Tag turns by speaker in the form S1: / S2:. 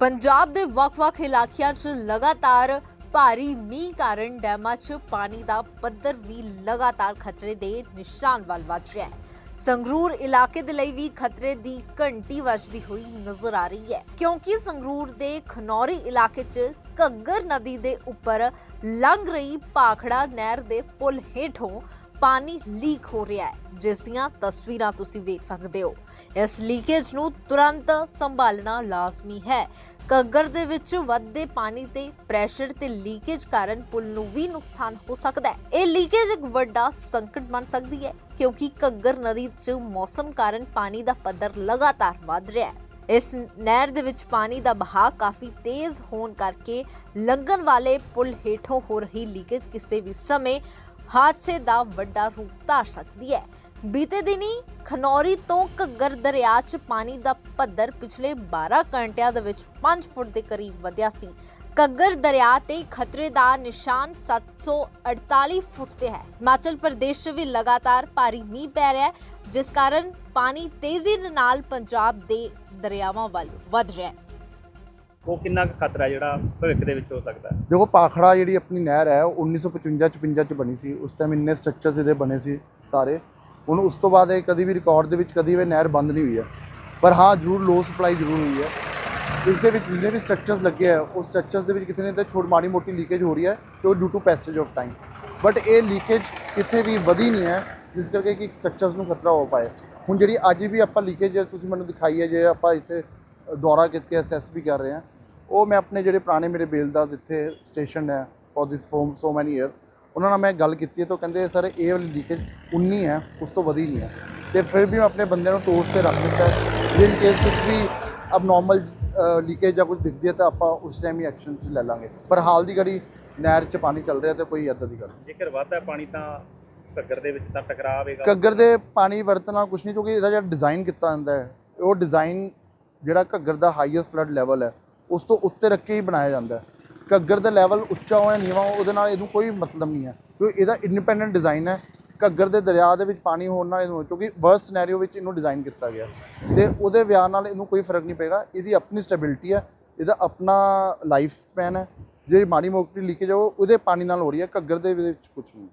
S1: ਪੰਜਾਬ ਦੇ ਵੱਖ-ਵੱਖ ਇਲਾਕਿਆਂ 'ਚ ਲਗਾਤਾਰ ਭਾਰੀ ਮੀਂਹ ਕਾਰਨ ਡੈਮਾਂ 'ਚ ਪਾਣੀ ਦਾ ਪੱਧਰ ਵੀ ਲਗਾਤਾਰ ਖਤਰੇ ਦੇ ਨਿਸ਼ਾਨ ਵੱਲ ਵੱਧ ਰਿਹਾ ਹੈ। ਸੰਗਰੂਰ ਇਲਾਕੇ ਦੇ ਲਈ ਵੀ ਖਤਰੇ ਦੀ ਘੰਟੀ ਵੱਜਦੀ ਹੋਈ ਨਜ਼ਰ ਆ ਰਹੀ ਹੈ, ਕਿਉਂਕਿ ਸੰਗਰੂਰ ਦੇ ਖਨੌਰੀ ਇਲਾਕੇ 'ਚ ਘੱਗਰ ਨਦੀ ਦੇ ਉੱਪਰ ਲੰਘ ਰਹੀ ਪਾਖੜਾ ਨਹਿਰ ਦੇ ਪੁਲ ਹੇਠੋਂ ਪਾਣੀ ਲੀਕ ਹੋ ਰਿਹਾ ਹੈ, ਜਿਸ ਦੀਆਂ ਤਸਵੀਰਾਂ ਤੁਸੀਂ ਵੇਖ ਸਕਦੇ ਹੋ। ਇਸ ਲੀਕੇਜ ਨੂੰ ਤੁਰੰਤ ਸੰਭਾਲਣਾ ਲਾਜ਼ਮੀ ਹੈ। ਘੱਗਰ ਦੇ ਵਿੱਚ ਵੱਧਦੇ ਪਾਣੀ ਤੇ ਪ੍ਰੈਸ਼ਰ ਤੇ ਲੀਕੇਜ ਕਾਰਨ ਪੁਲ ਨੂੰ ਵੀ ਨੁਕਸਾਨ ਹੋ ਸਕਦਾ ਹੈ। ਇਹ ਲੀਕੇਜ ਇੱਕ ਵੱਡਾ ਸੰਕਟ ਬਣ ਸਕਦੀ ਹੈ, ਕਿਉਂਕਿ ਘੱਗਰ ਨਦੀ 'ਚ ਮੌਸਮ ਕਾਰਨ ਪਾਣੀ ਦਾ ਪੱਧਰ ਲਗਾਤਾਰ ਵੱਧ ਰਿਹਾ ਹੈ। ਇਸ ਨਹਿਰ ਦੇ ਵਿੱਚ ਪਾਣੀ ਦਾ ਬਹਾਅ ਕਾਫੀ ਤੇਜ਼ ਹੋਣ ਕਰਕੇ ਲੰਘਣ ਵਾਲੇ ਪੁਲ ਹੇਠੋਂ ਹੋ ਰਹੀ ਲੀਕੇਜ ਕਿਸੇ ਵੀ ਸਮੇਂ ਹਾਦਸੇ ਦਾ ਵੱਡਾ ਰੂਪ ਧਾਰ ਸਕਦੀ ਹੈ। ਬੀਤੇ ਦਿਨੀ ਖਨੌਰੀ ਤੋਂ ਘੱਗਰ ਦਰਿਆ 'ਚ ਪਾਣੀ ਦਾ ਪੱਧਰ ਪਿਛਲੇ 12 ਘੰਟਿਆਂ ਦੇ ਵਿੱਚ 5 ਫੁੱਟ ਦੇ ਕਰੀਬ ਵਧਿਆ ਸੀ। ਘੱਗਰ ਦਰਿਆ ਤੇ ਖਤਰੇ ਦਾ ਨਿਸ਼ਾਨ 748 ਫੁੱਟ ਤੇ ਹੈ। ਹਿਮਾਚਲ ਪ੍ਰਦੇਸ਼ 'ਚ ਵੀ ਲਗਾਤਾਰ ਭਾਰੀ ਮੀਂਹ ਪੈ ਰਿਹਾ ਹੈ, ਜਿਸ ਕਾਰਨ ਪਾਣੀ ਤੇਜ਼ੀ ਦੇ ਨਾਲ ਪੰਜਾਬ ਦੇ ਦਰਿਆਵਾਂ ਵੱਲ ਵਧ ਰਿਹਾ ਹੈ।
S2: ਉਹ ਕਿੰਨਾ ਕੁ ਖਤਰਾ ਜਿਹੜਾ ਭਵਿੱਖ ਦੇ ਵਿੱਚ ਹੋ ਸਕਦਾ ਹੈ?
S3: ਦੇਖੋ, ਪਾਖੜਾ ਜਿਹੜੀ ਆਪਣੀ ਨਹਿਰ ਹੈ, ਉਹ 1955 56 ਚ ਬਣੀ ਸੀ। ਉਸ ਟਾਈਮ ਇੰਨੇ ਸਟਰਕਚਰਸ ਇਹਦੇ ਬਣੇ ਸੀ ਸਾਰੇ। ਹੁਣ ਉਸ ਤੋਂ ਬਾਅਦ ਇਹ ਕਦੀ ਵੀ ਰਿਕਾਰਡ ਦੇ ਵਿੱਚ ਕਦੀ ਵੀ ਨਹਿਰ ਬੰਦ ਨਹੀਂ ਹੋਈ ਹੈ। ਪਰ ਹਾਂ, ਜ਼ਰੂਰ ਲੋ ਸਪਲਾਈ ਜ਼ਰੂਰ ਹੋਈ ਹੈ। ਇਸ ਦੇ ਵਿੱਚ ਜਿੰਨੇ ਵੀ ਸਟਰਕਚਰਸ ਲੱਗੇ ਆ ਉਹ ਸਟਰਕਚਰਸ ਦੇ ਵਿੱਚ ਕਿਤੇ ਨਾ ਕਿਤੇ ਛੋਟ ਮਾੜੀ ਮੋਟੀ ਲੀਕੇਜ ਹੋ ਰਹੀ ਹੈ ਤੇ ਉਹ due to passage of time but ਇਹ ਲੀਕੇਜ ਕਿਤੇ ਵੀ ਵਧੀ ਨਹੀਂ ਹੈ, ਜਿਸ ਕਰਕੇ ਕਿ ਸਟਰਕਚਰਸ ਨੂੰ ਖਤਰਾ ਹੋ ਪਾਏ ਹੁਣ ਜਿਹੜੀ ਅੱਜ ਵੀ ਆਪਾਂ ਲੀਕੇਜ ਤੁਸੀਂ ਮੈਨੂੰ ਦਿਖਾਈ ਹੈ, ਜੇ ਆਪਾਂ ਇੱਥੇ ਦੌਰਾ ਕਰਕੇ ਅਸੈਸ ਵੀ ਕਰ ਰਹੇ ਹਾਂ ਉਹ ਮੈਂ ਆਪਣੇ ਜਿਹੜੇ ਪੁਰਾਣੇ ਮੇਰੇ ਬੇਲਦਾਸ ਇੱਥੇ ਸਟੇਸ਼ਨ ਹੈ for this from so many years ਉਹਨਾਂ ਨਾਲ ਮੈਂ ਗੱਲ ਕੀਤੀ ਤਾਂ ਉਹ ਕਹਿੰਦੇ ਸਰ ਇਹ ਵਾਲੀ ਲੀਕੇਜ 19 ਹੈ ਉਸ ਤੋਂ ਵਧੀ ਨਹੀਂ ਹੈ। ਤੇ ਫਿਰ ਵੀ ਮੈਂ ਆਪਣੇ ਬੰਦੇ ਨੂੰ ਟੋਸ ਤੇ ਰੱਖ ਦਿੱਤਾ ਹੈ। ਜੇ ਇਨ ਕੇਸ ਕੁਝ ਵੀ ਅਬਨੋਰਮਲ ਲੀਕੇਜ ਜਾਂ ਕੁਝ ਦਿਖਦੀ ਹੈ ਤਾਂ ਆਪਾਂ ਉਸ ਟਾਈਮ ਹੀ ਐਕਸ਼ਨ ਚ ਲੈ ਲਾਂਗੇ। ਪਰ ਹਾਲ ਦੀ ਘੜੀ ਨਹਿਰ 'ਚ ਪਾਣੀ ਚੱਲ ਰਿਹਾ ਤੇ ਕੋਈ ਏਦਾਂ ਦੀ ਗੱਲ।
S2: ਜੇਕਰ ਵੱਧਦਾ ਪਾਣੀ ਤਾਂ ਘੱਗਰ ਦੇ ਵਿੱਚ ਤਾਂ ਟਕਰਾਅ ਆਵੇਗਾ
S3: ਘੱਗਰ ਦੇ ਪਾਣੀ ਵਰਤਣ ਨਾਲ ਕੁਝ ਨਹੀਂ ਕਿਉਂਕਿ ਇਹਦਾ ਜਿਹੜਾ ਡਿਜ਼ਾਈਨ ਕੀਤਾ ਜਾਂਦਾ ਹੈ ਉਹ ਡਿਜ਼ਾਈਨ ਜਿਹੜਾ ਘੱਗਰ ਦਾ ਹਾਈਐਸਟ ਫਲੱਡ ਲੈਵਲ ਹੈ ਉਸ ਤੋਂ ਉੱਤੇ ਰੱਖ ਕੇ ਹੀ ਬਣਾਇਆ ਜਾਂਦਾ ਘੱਗਰ ਦਾ ਲੈਵਲ ਉੱਚਾ ਹੋਇਆ ਨੀਵਾਂ ਹੋਇਆ, ਉਹਦੇ ਨਾਲ ਇਹਨੂੰ ਕੋਈ ਮਤਲਬ ਨਹੀਂ ਹੈ। ਕਿਉਂਕਿ ਇਹਦਾ ਇੰਡੀਪੈਂਡੈਂਟ ਡਿਜ਼ਾਈਨ ਹੈ। ਘੱਗਰ ਦੇ ਦਰਿਆ ਦੇ ਵਿੱਚ ਪਾਣੀ ਹੋਣ ਨਾਲ ਇਹਨੂੰ ਕਿਉਂਕਿ ਵਰਸ ਸਿਨੈਰੀਓ ਵਿੱਚ ਇਹਨੂੰ ਡਿਜ਼ਾਈਨ ਕੀਤਾ ਗਿਆ। ਤੇ ਉਹਦੇ ਵਿਆਹ ਨਾਲ ਇਹਨੂੰ ਕੋਈ ਫ਼ਰਕ ਨਹੀਂ ਪਏਗਾ। ਇਹਦੀ ਆਪਣੀ ਸਟੈਬਿਲਿਟੀ ਹੈ। ਇਹਦਾ ਆਪਣਾ ਲਾਈਫ ਸਪੈਨ ਹੈ। ਜੇ ਮਾੜੀ ਮੋਟੀ ਲੀਕੇਜ ਉਹ ਉਹਦੇ ਪਾਣੀ ਨਾਲ ਹੋ ਰਹੀ ਹੈ। ਘੱਗਰ ਦੇ ਵਿੱਚ ਕੁਝ ਨਹੀਂ।